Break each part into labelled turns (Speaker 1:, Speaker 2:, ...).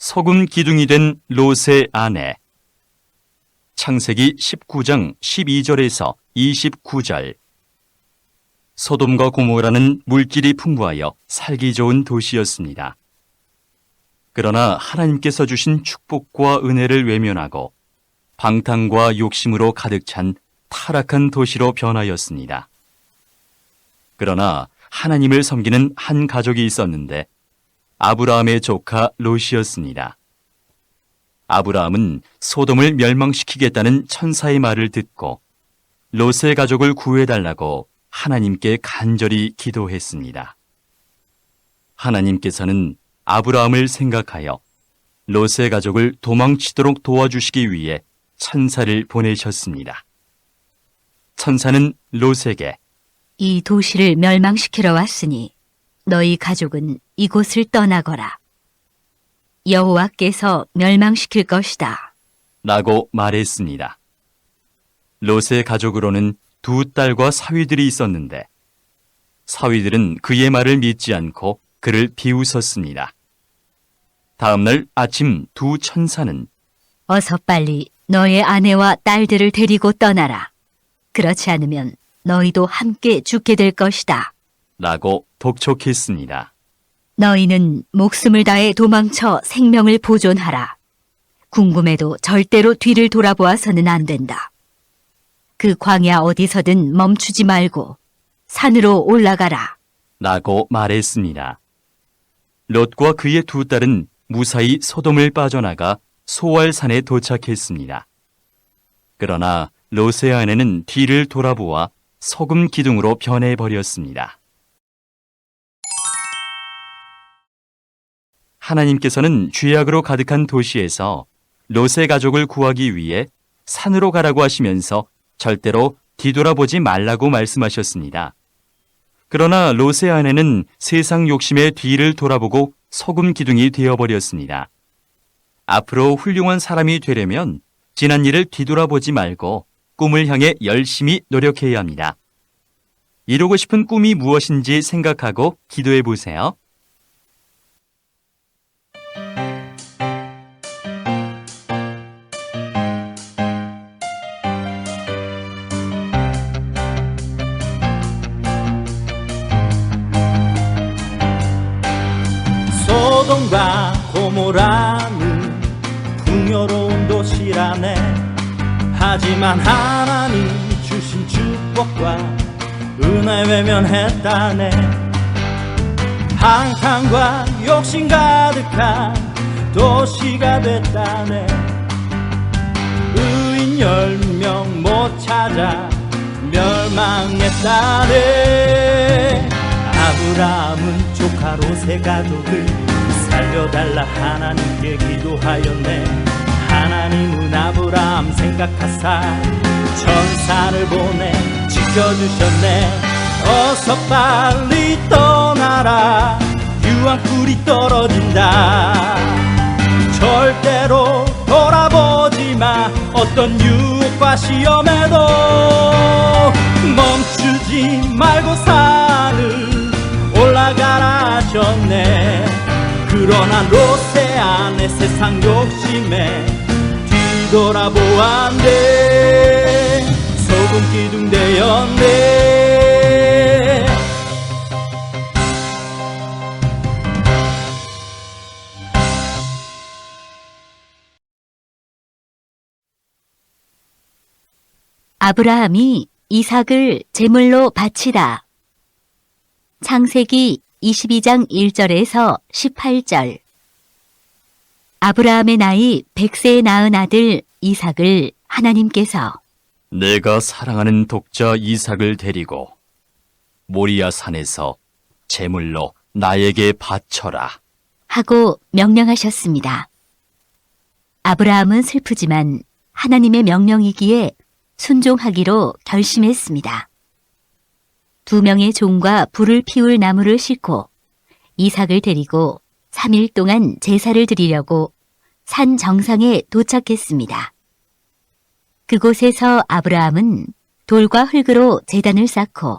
Speaker 1: 소금 기둥이 된 롯의 아내. 창세기 19장 12절에서 29절. 소돔과 고모라는 물질이 풍부하여 살기 좋은 도시였습니다. 그러나 하나님께서 주신 축복과 은혜를 외면하고 방탕과 욕심으로 가득 찬 타락한 도시로 변하였습니다. 그러나 하나님을 섬기는 한 가족이 있었는데 아브라함의 조카 롯이었습니다. 아브라함은 소돔을 멸망시키겠다는 천사의 말을 듣고 롯의 가족을 구해달라고 하나님께 간절히 기도했습니다. 하나님께서는 아브라함을 생각하여 롯의 가족을 도망치도록 도와주시기 위해 천사를 보내셨습니다. 천사는 롯에게
Speaker 2: 이 도시를 멸망시키러 왔으니 너희 가족은 이곳을 떠나거라. 여호와께서 멸망시킬 것이다.
Speaker 1: 라고 말했습니다. 롯의 가족으로는 두 딸과 사위들이 있었는데 사위들은 그의 말을 믿지 않고 그를 비웃었습니다. 다음날 아침 두 천사는
Speaker 2: 어서 빨리 너의 아내와 딸들을 데리고 떠나라. 그렇지 않으면 너희도 함께 죽게 될 것이다.
Speaker 1: 라고 독촉했습니다.
Speaker 2: 너희는 목숨을 다해 도망쳐 생명을 보존하라. 궁금해도 절대로 뒤를 돌아보아서는 안 된다. 그 광야 어디서든 멈추지 말고 산으로 올라가라.
Speaker 1: 라고 말했습니다. 롯과 그의 두 딸은 무사히 소돔을 빠져나가 소알산에 도착했습니다. 그러나 롯의 아내는 뒤를 돌아보아 소금 기둥으로 변해버렸습니다. 하나님께서는 죄악으로 가득한 도시에서 롯의 가족을 구하기 위해 산으로 가라고 하시면서 절대로 뒤돌아보지 말라고 말씀하셨습니다. 그러나 롯의 아내는 세상 욕심의 뒤를 돌아보고 소금 기둥이 되어버렸습니다. 앞으로 훌륭한 사람이 되려면 지난 일을 뒤돌아보지 말고 꿈을 향해 열심히 노력해야 합니다. 이루고 싶은 꿈이 무엇인지 생각하고 기도해 보세요.
Speaker 3: 고모라는 풍요로운 도시라네. 하지만 하나님 주신 축복과 은혜 외면했다네. 방탕과 욕심 가득한 도시가 됐다네. 의인 열 명 못 찾아 멸망했다네. 아브라함은 조카 롯의 가족을 살려달라. 하나님께 기도하였네. 하나님은 아브라함 생각하사 천사를 보내 지켜주셨네. 어서 빨리 떠나라. 유황불이 떨어진다. 절대로 돌아보지 마. 어떤 유혹과 시험에도 멈추지 말고 산을 올라가라 하셨네 그러나 롯의 안에 세상 욕심에 뒤돌아보았네 소금 기둥 되었네
Speaker 2: 아브라함이 이삭을 제물로 바치다. 창세기 22장 1절에서 18절. 아브라함의 나이 100세에 낳은 아들 이삭을 하나님께서
Speaker 1: 내가 사랑하는 독자 이삭을 데리고 모리아 산에서 제물로 나에게 바쳐라.
Speaker 2: 하고 명령하셨습니다. 아브라함은 슬프지만 하나님의 명령이기에 순종하기로 결심했습니다. 두 명의 종과 불을 피울 나무를 싣고 이삭을 데리고 3일 동안 제사를 드리려고 산 정상에 도착했습니다. 그곳에서 아브라함은 돌과 흙으로 재단을 쌓고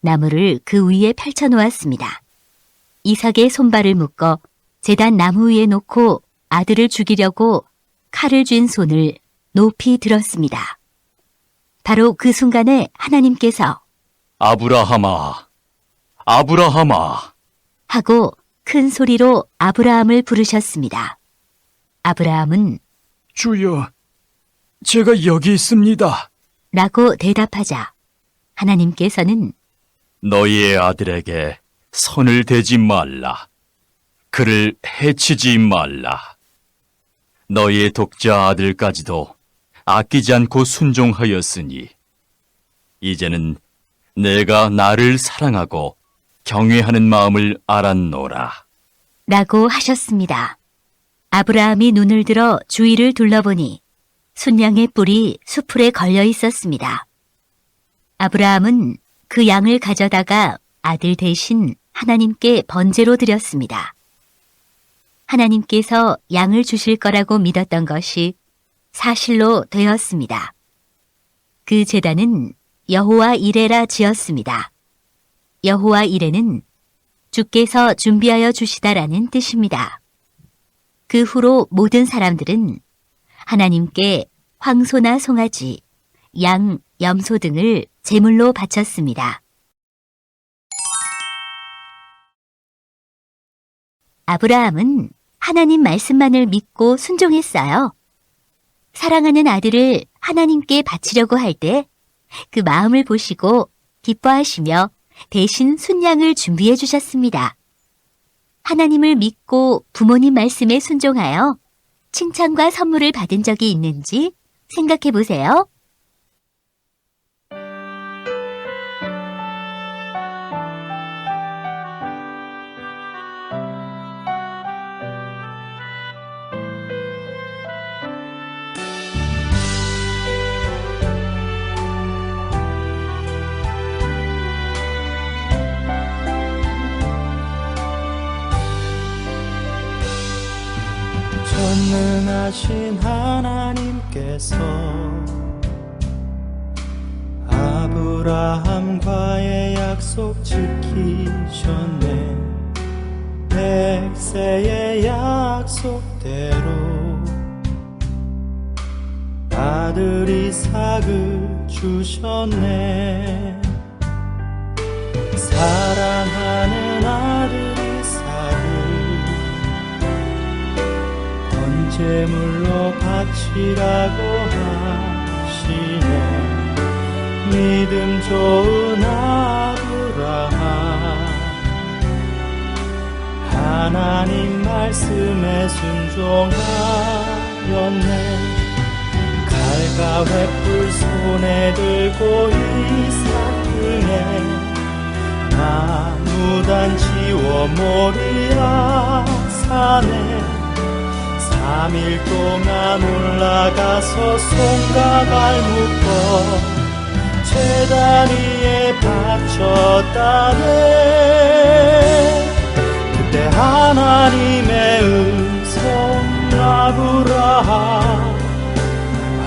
Speaker 2: 나무를 그 위에 펼쳐 놓았습니다. 이삭의 손발을 묶어 재단 나무 위에 놓고 아들을 죽이려고 칼을 쥔 손을 높이 들었습니다. 바로 그 순간에 하나님께서
Speaker 1: 아브라함아, 아브라함아.
Speaker 2: 하고 큰 소리로 아브라함을 부르셨습니다. 아브라함은
Speaker 1: 주여, 제가 여기 있습니다.
Speaker 2: 라고 대답하자 하나님께서는
Speaker 1: 너희의 아들에게 손을 대지 말라. 그를 해치지 말라. 너희의 독자 아들까지도 아끼지 않고 순종하였으니, 이제는 내가 나를 사랑하고 경외하는 마음을 알았노라.
Speaker 2: 라고 하셨습니다. 아브라함이 눈을 들어 주위를 둘러보니 순양의 뿔이 수풀에 걸려 있었습니다. 아브라함은 그 양을 가져다가 아들 대신 하나님께 번제로 드렸습니다. 하나님께서 양을 주실 거라고 믿었던 것이 사실로 되었습니다. 그 제단은 여호와 이레라 지었습니다. 여호와 이레는 주께서 준비하여 주시다라는 뜻입니다. 그 후로 모든 사람들은 하나님께 황소나 송아지, 양, 염소 등을 제물로 바쳤습니다. 아브라함은 하나님 말씀만을 믿고 순종했어요. 사랑하는 아들을 하나님께 바치려고 할 때 그 마음을 보시고 기뻐하시며 대신 순양을 준비해 주셨습니다. 하나님을 믿고 부모님 말씀에 순종하여 칭찬과 선물을 받은 적이 있는지 생각해 보세요.
Speaker 3: 전능하신 하나님께서 아브라함과의 약속 지키셨네. 백세의 약속대로 아들 이삭을 주셨네. 사랑하는 아들 제물로 바치라고 하시네. 믿음 좋은 아브라함. 하나님 말씀에 순종하였네. 칼과 횃불 손에 들고 이삭 등에 나무단 지워 모리아 산에 삼일 동안 올라가서 손과 발 묶어 제단 위에 바쳤다네. 그때 하나님의 음성 아브라함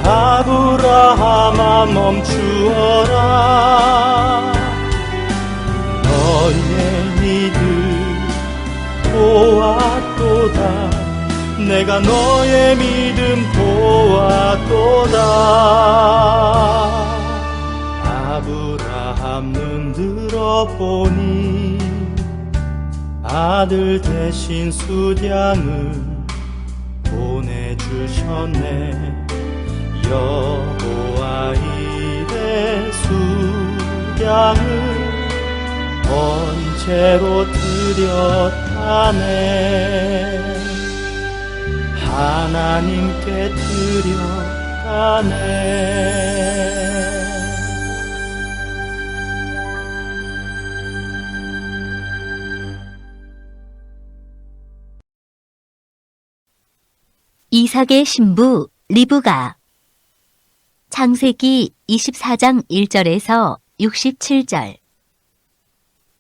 Speaker 3: 아브라함아 멈추어라. 너의 믿음 보았도다 내가 너의 믿음 보았도다. 아브라함 눈 들어보니 아들 대신 수량을 보내주셨네. 여호와 이의 수량을 번제로 드렸다네 하나님께 드렸다네
Speaker 2: 이삭의 신부 리브가 창세기 24장 1절에서 67절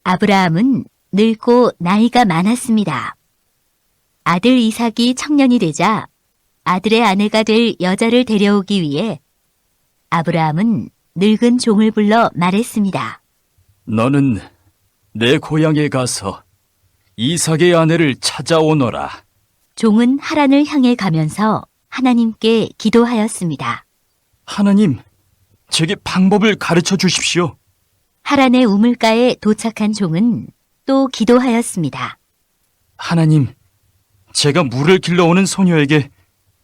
Speaker 2: 아브라함은 늙고 나이가 많았습니다. 아들 이삭이 청년이 되자 아들의 아내가 될 여자를 데려오기 위해 아브라함은 늙은 종을 불러 말했습니다.
Speaker 1: 너는 내 고향에 가서 이삭의 아내를 찾아오너라.
Speaker 2: 종은 하란을 향해 가면서 하나님께 기도하였습니다.
Speaker 1: 하나님, 제게 방법을 가르쳐 주십시오.
Speaker 2: 하란의 우물가에 도착한 종은 또 기도하였습니다.
Speaker 1: 하나님, 제가 물을 길러오는 소녀에게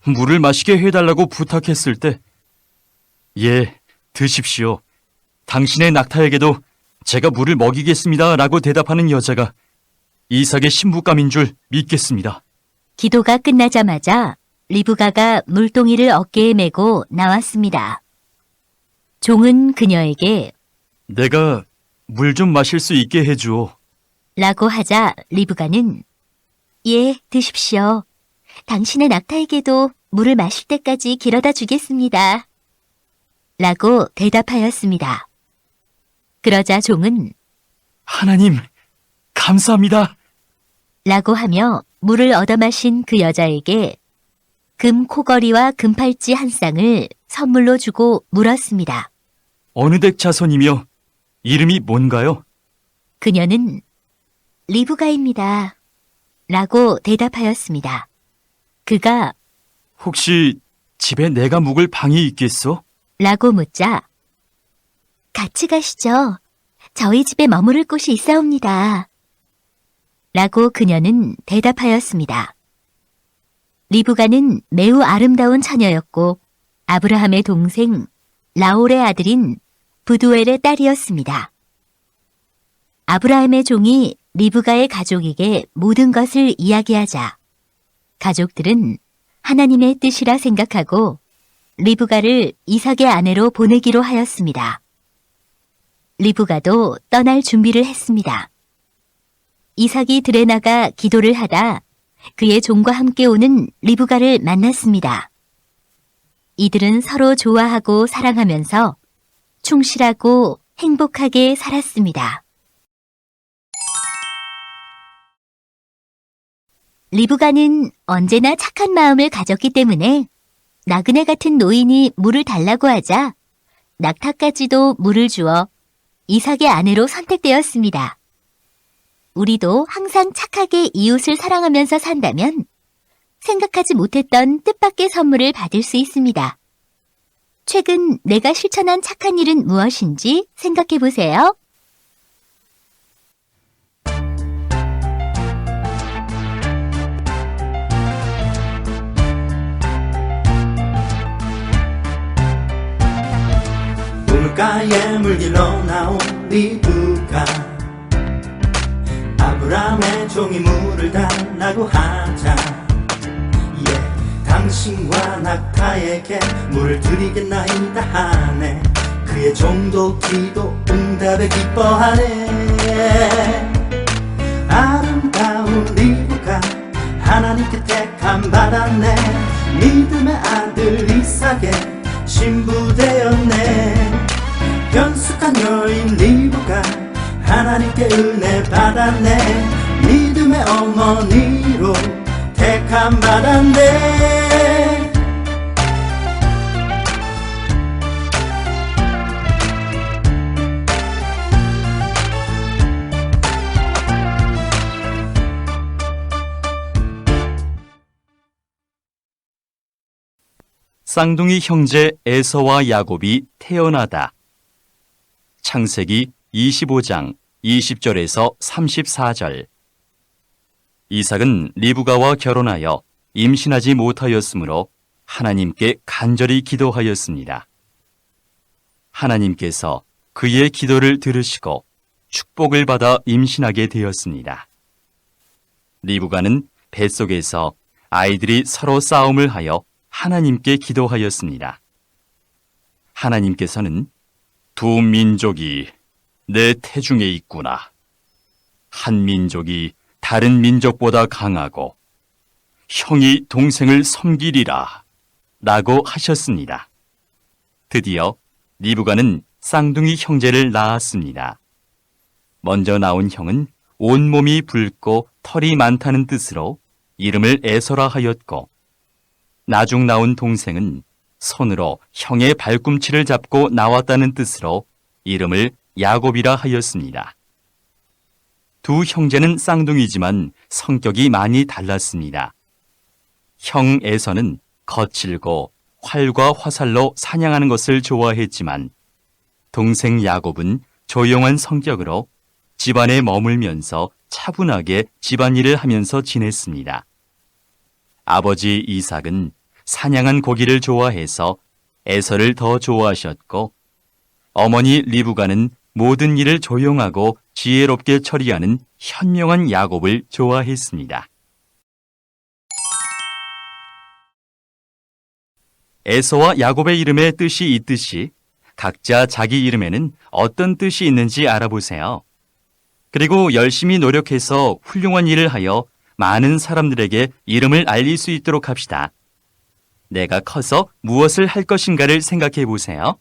Speaker 1: 물을 마시게 해달라고 부탁했을 때, 예, 드십시오. 당신의 낙타에게도 제가 물을 먹이겠습니다. 라고 대답하는 여자가 이삭의 신부감인 줄 믿겠습니다.
Speaker 2: 기도가 끝나자마자 리브가가 물동이를 어깨에 메고 나왔습니다. 종은 그녀에게
Speaker 1: 내가 물 좀 마실 수 있게 해주오.
Speaker 2: 라고 하자 리브가는 예, 드십시오. 당신의 낙타에게도 물을 마실 때까지 길어다 주겠습니다. 라고 대답하였습니다. 그러자 종은
Speaker 1: 하나님, 감사합니다.
Speaker 2: 라고 하며 물을 얻어 마신 그 여자에게 금 코걸이와 금팔찌 한 쌍을 선물로 주고 물었습니다.
Speaker 1: 어느 댁 자손이며 이름이 뭔가요?
Speaker 2: 그녀는 리브가입니다. 라고 대답하였습니다. 그가
Speaker 1: 혹시 집에 내가 묵을 방이 있겠소?
Speaker 2: 라고 묻자 같이 가시죠. 저희 집에 머무를 곳이 있사옵니다. 라고 그녀는 대답하였습니다. 리브가는 매우 아름다운 처녀였고 아브라함의 동생 라올의 아들인 부두엘의 딸이었습니다. 아브라함의 종이 리브가의 가족에게 모든 것을 이야기하자 가족들은 하나님의 뜻이라 생각하고 리브가를 이삭의 아내로 보내기로 하였습니다. 리브가도 떠날 준비를 했습니다. 이삭이 들에 나가 기도를 하다 그의 종과 함께 오는 리브가를 만났습니다. 이들은 서로 좋아하고 사랑하면서 충실하고 행복하게 살았습니다. 리브가는 언제나 착한 마음을 가졌기 때문에 나그네 같은 노인이 물을 달라고 하자 낙타까지도 물을 주어 이삭의 아내로 선택되었습니다. 우리도 항상 착하게 이웃을 사랑하면서 산다면 생각하지 못했던 뜻밖의 선물을 받을 수 있습니다. 최근 내가 실천한 착한 일은 무엇인지 생각해 보세요.
Speaker 3: 우물가에 물길로 나온 리브가 아브라함의 종이 물을 달라고 하자. 예, 당신과 낙타에게 물을 드리겠나이다 하네. 그의 종도 기도 응답에 기뻐하네. 아름다운 리브가 하나님께 택함 받았네. 믿음의 아들 이삭의 신부되었네 하나님께 은혜 받았네 믿음의 어머니로 택함 받았네
Speaker 1: 쌍둥이 형제 에서와 야곱이 태어나다. 창세기 25장 20절에서 34절. 이삭은 리브가와 결혼하여 임신하지 못하였으므로 하나님께 간절히 기도하였습니다. 하나님께서 그의 기도를 들으시고 축복을 받아 임신하게 되었습니다. 리브가는 뱃속에서 아이들이 서로 싸움을 하여 하나님께 기도하였습니다. 하나님께서는 두 민족이 내 태중에 있구나. 한 민족이 다른 민족보다 강하고 형이 동생을 섬기리라. 라고 하셨습니다. 드디어 리브가는 쌍둥이 형제를 낳았습니다. 먼저 나온 형은 온몸이 붉고 털이 많다는 뜻으로 이름을 에서라 하였고 나중 나온 동생은 손으로 형의 발꿈치를 잡고 나왔다는 뜻으로 이름을 야곱이라 하였습니다. 두 형제는 쌍둥이지만 성격이 많이 달랐습니다. 형 에서는 거칠고 활과 화살로 사냥하는 것을 좋아했지만 동생 야곱은 조용한 성격으로 집안에 머물면서 차분하게 집안일을 하면서 지냈습니다. 아버지 이삭은 사냥한 고기를 좋아해서 에서를 더 좋아하셨고 어머니 리브가는 모든 일을 조용하고 지혜롭게 처리하는 현명한 야곱을 좋아했습니다. 에서와 야곱의 이름의 뜻이 있듯이 각자 자기 이름에는 어떤 뜻이 있는지 알아보세요. 그리고 열심히 노력해서 훌륭한 일을 하여 많은 사람들에게 이름을 알릴 수 있도록 합시다. 내가 커서 무엇을 할 것인가를 생각해 보세요.